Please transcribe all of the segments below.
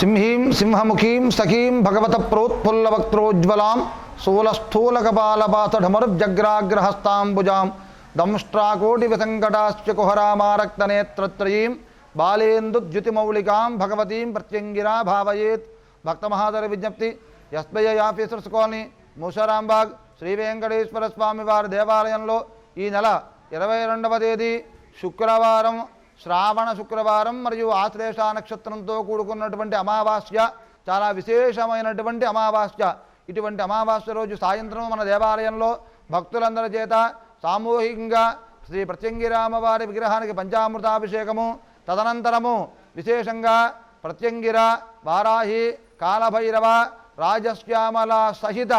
సింహీం సింహముఖీం సఖీం భగవత ప్రోత్ఫుల్లవక్త్రోజ్వలాం స్థూలస్థూలకపాలపాతఢమరుజగ్రాగ్రహస్తాంబుజాం దంష్ట్రాకోటి విసంకటాశ్చ కుహరామారక్తనేత్రత్రయీం బాలేందుద్యుతిమౌళికాం భగవతీం ప్రత్యంగిరా భావయేత్ భక్తమహాదర విజ్ఞప్తి SBI officers colony Musarambagh Shri Venkateswara స్వామి వారి దేవాలయంలో ఈ నెల ఇరవై రెండవ తేదీ శుక్రవారం శ్రావణ శుక్రవారం మరియు ఆశ్లేష నక్షత్రంతో కూడుకున్నటువంటి అమావాస్య చాలా విశేషమైనటువంటి అమావాస్య. ఇటువంటి అమావాస్య రోజు సాయంత్రం మన దేవాలయంలో భక్తులందరి చేత సామూహికంగా శ్రీ ప్రత్యంగిరామవారి విగ్రహానికి పంచామృతాభిషేకము తదనంతరము విశేషంగా ప్రత్యంగిర వారాహి కాలభైరవ రాజశ్యామల సహిత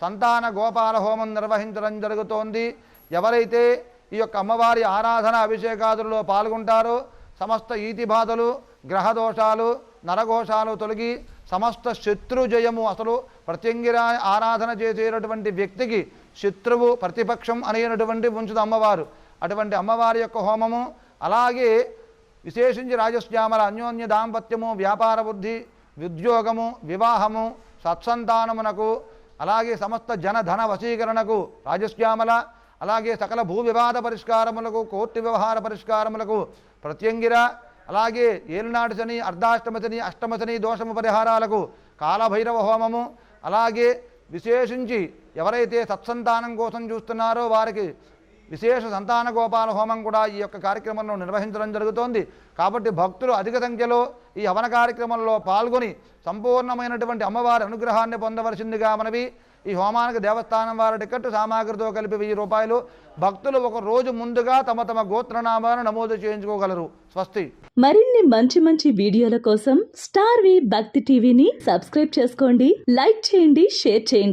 సంతాన గోపాల హోమం నిర్వహించడం జరుగుతోంది. ఎవరైతే ఈ యొక్క అమ్మవారి ఆరాధన అభిషేకాదులలో పాల్గొంటారు. సమస్త ఈతి బాధలు గ్రహదోషాలు నరఘోషాలు తొలగి సమస్త శత్రు జయము అసలు ప్రత్యంగిరా ఆరాధన చేసేటటువంటి వ్యక్తికి శత్రువు ప్రతిపక్షం అనేటటువంటి ఉంచుదు అమ్మవారు. అటువంటి అమ్మవారి యొక్క హోమము అలాగే విశేషించి రాజశ్యామల అన్యోన్య దాంపత్యము వ్యాపార వృద్ధి ఉద్యోగము వివాహము సత్సంతానమునకు అలాగే సమస్త జనధన వశీకరణకు రాజశ్యామల అలాగే సకల భూ వివాద పరిష్కారములకు కోర్టు వ్యవహార పరిష్కారములకు ప్రత్యంగిర అలాగే ఏలినాటి శని అర్ధాష్టమ శని అష్టమ శని దోషము పరిహారాలకు కాలభైరవ హోమము అలాగే విశేషించి ఎవరైతే సత్సంతానం కోసం చూస్తున్నారో వారికి విశేష సంతాన గోపాల హోమం కూడా ఈ యొక్క కార్యక్రమంలో నిర్వహించడం జరుగుతోంది. కాబట్టి భక్తులు అధిక సంఖ్యలో ఈ హవన కార్యక్రమంలో పాల్గొని సంపూర్ణమైనటువంటి అమ్మవారి అనుగ్రహాన్ని పొందవలసిందిగా మనవి. ఈ హోమానికి దేవస్థానం వారి టికెట్ సామాగ్రితో కలిపి వెయ్యి రూపాయలు. భక్తులు ఒక రోజు ముందుగా తమ తమ గోత్రనామాలను నమోదు చేయించుకోగలరు. స్వస్తి. మరిన్ని మంచి మంచి వీడియోల కోసం స్టార్ వి భక్తి టీవీని సబ్స్క్రైబ్ చేసుకోండి లైక్ చేయండి షేర్ చేయండి.